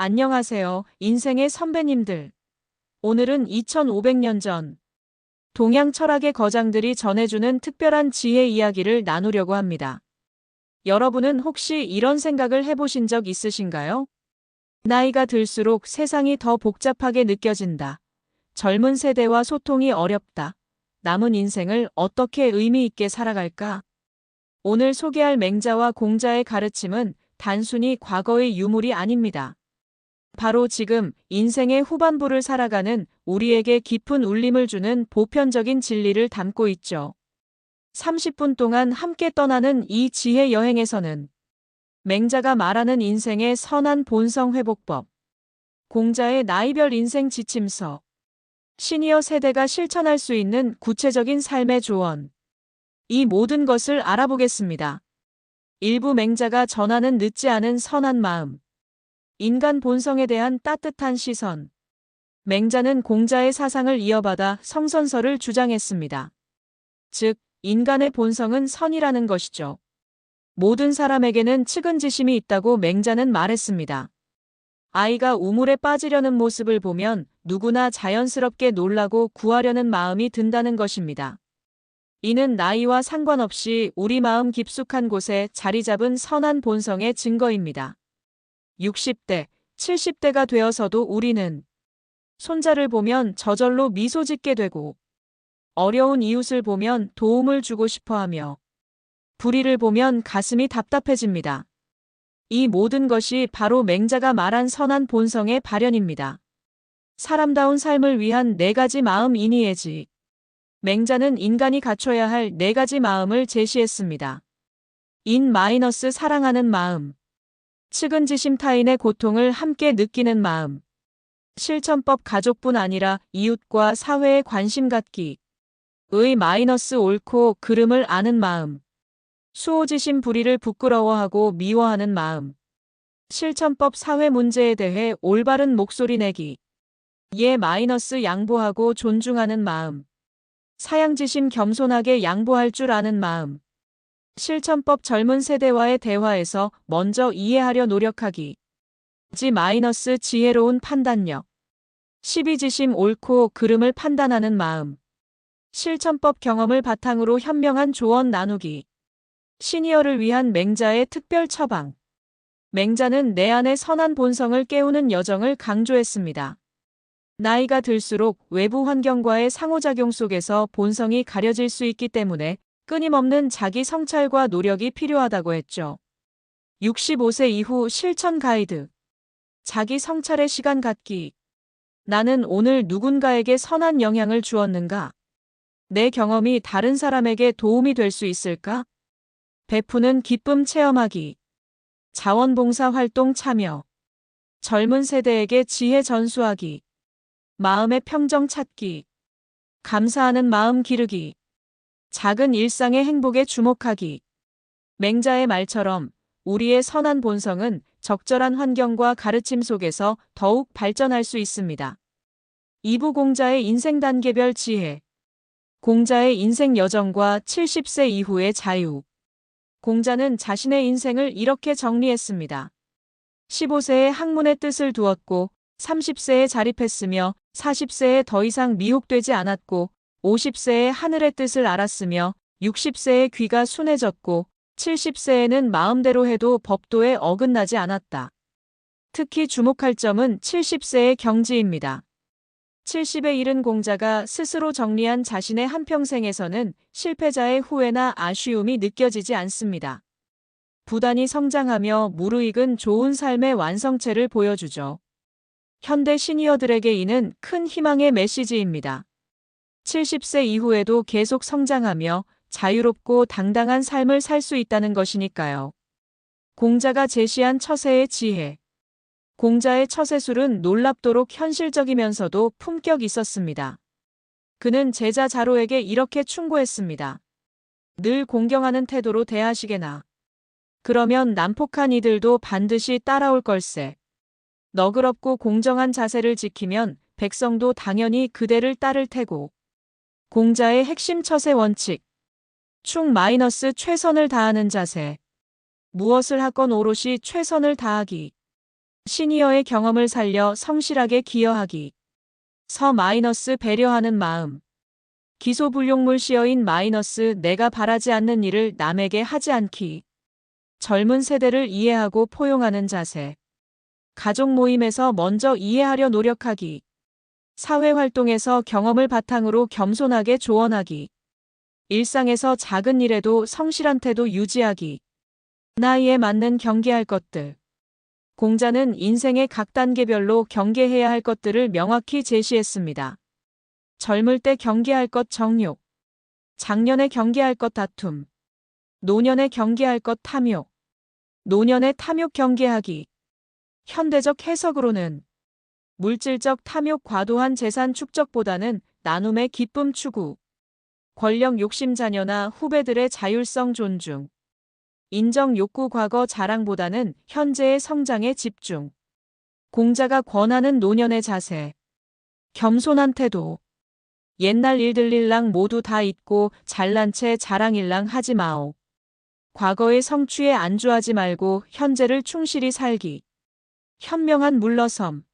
안녕하세요. 인생의 선배님들. 오늘은 2500년 전 동양 철학의 거장들이 전해주는 특별한 지혜 이야기를 나누려고 합니다. 여러분은 혹시 이런 생각을 해보신 적 있으신가요? 나이가 들수록 세상이 더 복잡하게 느껴진다. 젊은 세대와 소통이 어렵다. 남은 인생을 어떻게 의미 있게 살아갈까? 오늘 소개할 맹자와 공자의 가르침은 단순히 과거의 유물이 아닙니다. 바로 지금 인생의 후반부를 살아가는 우리에게 깊은 울림을 주는 보편적인 진리를 담고 있죠. 30분 동안 함께 떠나는 이 지혜 여행에서는 맹자가 말하는 인생의 선한 본성 회복법, 공자의 나이별 인생 지침서, 시니어 세대가 실천할 수 있는 구체적인 삶의 조언, 이 모든 것을 알아보겠습니다. 일부 맹자가 전하는 늦지 않은 선한 마음, 인간 본성에 대한 따뜻한 시선. 맹자는 공자의 사상을 이어받아 성선설을 주장했습니다. 즉, 인간의 본성은 선이라는 것이죠. 모든 사람에게는 측은지심이 있다고 맹자는 말했습니다. 아이가 우물에 빠지려는 모습을 보면 누구나 자연스럽게 놀라고 구하려는 마음이 든다는 것입니다. 이는 나이와 상관없이 우리 마음 깊숙한 곳에 자리 잡은 선한 본성의 증거입니다. 60대, 70대가 되어서도 우리는 손자를 보면 저절로 미소 짓게 되고 어려운 이웃을 보면 도움을 주고 싶어 하며 불의를 보면 가슴이 답답해집니다. 이 모든 것이 바로 맹자가 말한 선한 본성의 발현입니다. 사람다운 삶을 위한 네 가지 마음 이니에지. 맹자는 인간이 갖춰야 할 네 가지 마음을 제시했습니다. 인 마이너스 사랑하는 마음. 측은지심 타인의 고통을 함께 느끼는 마음. 실천법 가족뿐 아니라 이웃과 사회에 관심 갖기. 의 마이너스 옳고 그름을 아는 마음. 수호지심 불의를 부끄러워하고 미워하는 마음. 실천법 사회 문제에 대해 올바른 목소리 내기. 예 마이너스 양보하고 존중하는 마음. 사양지심 겸손하게 양보할 줄 아는 마음. 실천법 젊은 세대와의 대화에서 먼저 이해하려 노력하기. 지 마이너스 지혜로운 판단력. 12지심 옳고 그름을 판단하는 마음. 실천법 경험을 바탕으로 현명한 조언 나누기. 시니어를 위한 맹자의 특별 처방. 맹자는 내 안의 선한 본성을 깨우는 여정을 강조했습니다. 나이가 들수록 외부 환경과의 상호작용 속에서 본성이 가려질 수 있기 때문에 끊임없는 자기 성찰과 노력이 필요하다고 했죠. 65세 이후 실천 가이드. 자기 성찰의 시간 갖기. 나는 오늘 누군가에게 선한 영향을 주었는가? 내 경험이 다른 사람에게 도움이 될 수 있을까? 베푸는 기쁨 체험하기. 자원봉사 활동 참여. 젊은 세대에게 지혜 전수하기. 마음의 평정 찾기. 감사하는 마음 기르기. 작은 일상의 행복에 주목하기. 맹자의 말처럼 우리의 선한 본성은 적절한 환경과 가르침 속에서 더욱 발전할 수 있습니다. 2부 공자의 인생 단계별 지혜. 공자의 인생 여정과 70세 이후의 자유. 공자는 자신의 인생을 이렇게 정리했습니다. 15세에 학문의 뜻을 두었고, 30세에 자립했으며, 40세에 더 이상 미혹되지 않았고, 50세에 하늘의 뜻을 알았으며 60세에 귀가 순해졌고 70세에는 마음대로 해도 법도에 어긋나지 않았다. 특히 주목할 점은 70세의 경지입니다. 70에 이른 공자가 스스로 정리한 자신의 한평생에서는 실패자의 후회나 아쉬움이 느껴지지 않습니다. 부단히 성장하며 무르익은 좋은 삶의 완성체를 보여주죠. 현대 시니어들에게 이는 큰 희망의 메시지입니다. 70세 이후에도 계속 성장하며 자유롭고 당당한 삶을 살 수 있다는 것이니까요. 공자가 제시한 처세의 지혜. 공자의 처세술은 놀랍도록 현실적이면서도 품격 있었습니다. 그는 제자 자로에게 이렇게 충고했습니다. 늘 공경하는 태도로 대하시게나. 그러면 난폭한 이들도 반드시 따라올 걸세. 너그럽고 공정한 자세를 지키면 백성도 당연히 그대를 따를 테고. 공자의 핵심 처세 원칙. 충 마이너스 최선을 다하는 자세. 무엇을 하건 오롯이 최선을 다하기. 시니어의 경험을 살려 성실하게 기여하기. 서 마이너스 배려하는 마음. 기소불용물 시어인 마이너스 내가 바라지 않는 일을 남에게 하지 않기. 젊은 세대를 이해하고 포용하는 자세. 가족 모임에서 먼저 이해하려 노력하기. 사회 활동에서 경험을 바탕으로 겸손하게 조언하기. 일상에서 작은 일에도 성실한 태도 유지하기. 나이에 맞는 경계할 것들. 공자는 인생의 각 단계별로 경계해야 할 것들을 명확히 제시했습니다. 젊을 때 경계할 것 정욕. 작년에 경계할 것 다툼. 노년에 경계할 것 탐욕. 노년에 탐욕 경계하기. 현대적 해석으로는 물질적 탐욕 과도한 재산 축적보다는 나눔의 기쁨 추구. 권력 욕심 자녀나 후배들의 자율성 존중. 인정 욕구 과거 자랑보다는 현재의 성장에 집중. 공자가 권하는 노년의 자세. 겸손한 태도. 옛날 일들 일랑 모두 다 잊고 잘난 채 자랑 일랑 하지 마오. 과거의 성취에 안주하지 말고 현재를 충실히 살기. 현명한 물러섬.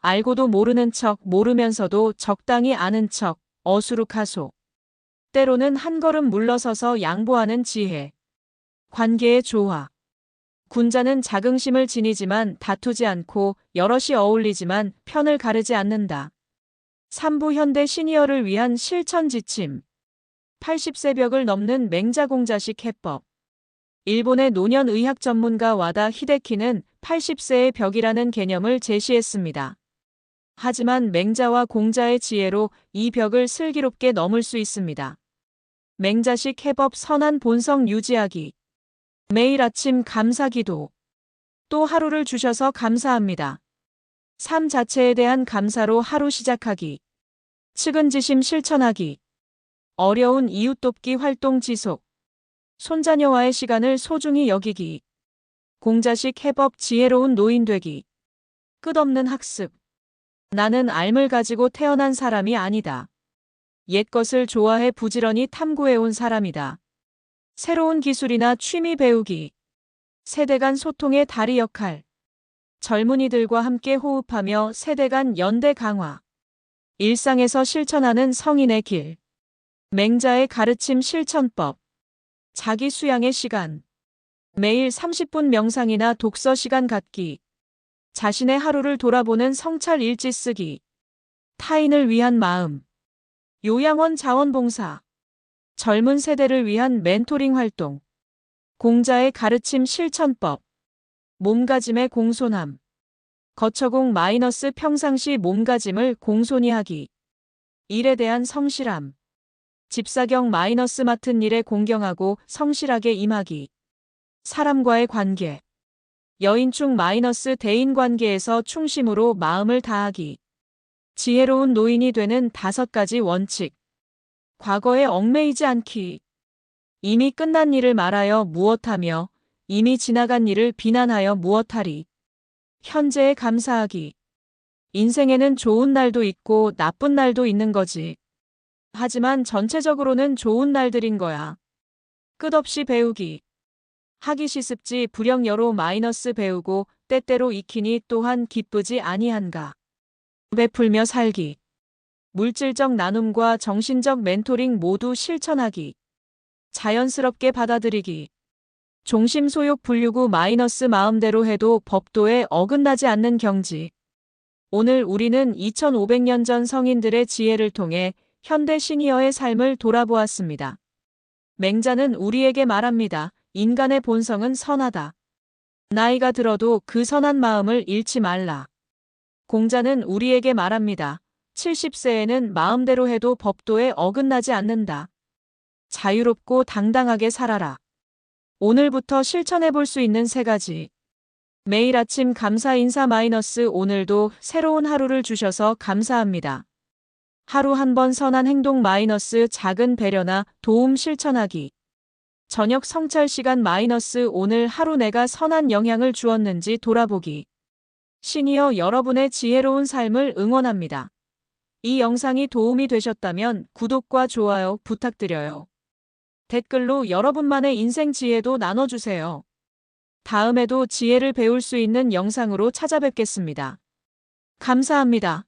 알고도 모르는 척 모르면서도 적당히 아는 척 어수룩하소. 때로는 한 걸음 물러서서 양보하는 지혜. 관계의 조화. 군자는 자긍심을 지니지만 다투지 않고 여럿이 어울리지만 편을 가르지 않는다. 3부 현대 시니어를 위한 실천 지침. 80세 벽을 넘는 맹자공자식 해법. 일본의 노년 의학 전문가 와다 히데키는 80세의 벽이라는 개념을 제시했습니다. 하지만 맹자와 공자의 지혜로 이 벽을 슬기롭게 넘을 수 있습니다. 맹자식 해법 선한 본성 유지하기. 매일 아침 감사기도. 또 하루를 주셔서 감사합니다. 삶 자체에 대한 감사로 하루 시작하기. 측은지심 실천하기. 어려운 이웃 돕기 활동 지속. 손자녀와의 시간을 소중히 여기기. 공자식 해법 지혜로운 노인 되기. 끝없는 학습. 나는 알을 가지고 태어난 사람이 아니다. 옛것을 좋아해 부지런히 탐구해온 사람이다. 새로운 기술이나 취미 배우기. 세대 간 소통의 다리 역할. 젊은이들과 함께 호흡하며 세대 간 연대 강화. 일상에서 실천하는 성인의 길. 맹자의 가르침 실천법. 자기 수양의 시간. 매일 30분 명상이나 독서 시간 갖기. 자신의 하루를 돌아보는 성찰 일지 쓰기. 타인을 위한 마음. 요양원 자원봉사. 젊은 세대를 위한 멘토링 활동. 공자의 가르침 실천법. 몸가짐의 공손함. 거처공 마이너스 평상시 몸가짐을 공손히 하기. 일에 대한 성실함. 집사경 마이너스 맡은 일에 공경하고 성실하게 임하기. 사람과의 관계. 여인충 마이너스 대인 관계에서 충심으로 마음을 다하기. 지혜로운 노인이 되는 다섯 가지 원칙. 과거에 얽매이지 않기. 이미 끝난 일을 말하여 무엇하며 이미 지나간 일을 비난하여 무엇하리. 현재에 감사하기. 인생에는 좋은 날도 있고 나쁜 날도 있는 거지. 하지만 전체적으로는 좋은 날들인 거야. 끝없이 배우기. 하기 시습지 불영여로 마이너스 배우고 때때로 익히니 또한 기쁘지 아니한가. 베풀며 살기. 물질적 나눔과 정신적 멘토링 모두 실천하기. 자연스럽게 받아들이기. 종심 소욕 분류구 마이너스 마음대로 해도 법도에 어긋나지 않는 경지. 오늘 우리는 2500년 전 성인들의 지혜를 통해 현대 시니어의 삶을 돌아보았습니다. 맹자는 우리에게 말합니다. 인간의 본성은 선하다. 나이가 들어도 그 선한 마음을 잃지 말라. 공자는 우리에게 말합니다. 70세에는 마음대로 해도 법도에 어긋나지 않는다. 자유롭고 당당하게 살아라. 오늘부터 실천해 볼 수 있는 세 가지. 매일 아침 감사 인사 마이너스 오늘도 새로운 하루를 주셔서 감사합니다. 하루 한 번 선한 행동 마이너스 작은 배려나 도움 실천하기. 저녁 성찰 시간 마이너스 오늘 하루 내가 선한 영향을 주었는지 돌아보기. 시니어 여러분의 지혜로운 삶을 응원합니다. 이 영상이 도움이 되셨다면 구독과 좋아요 부탁드려요. 댓글로 여러분만의 인생 지혜도 나눠주세요. 다음에도 지혜를 배울 수 있는 영상으로 찾아뵙겠습니다. 감사합니다.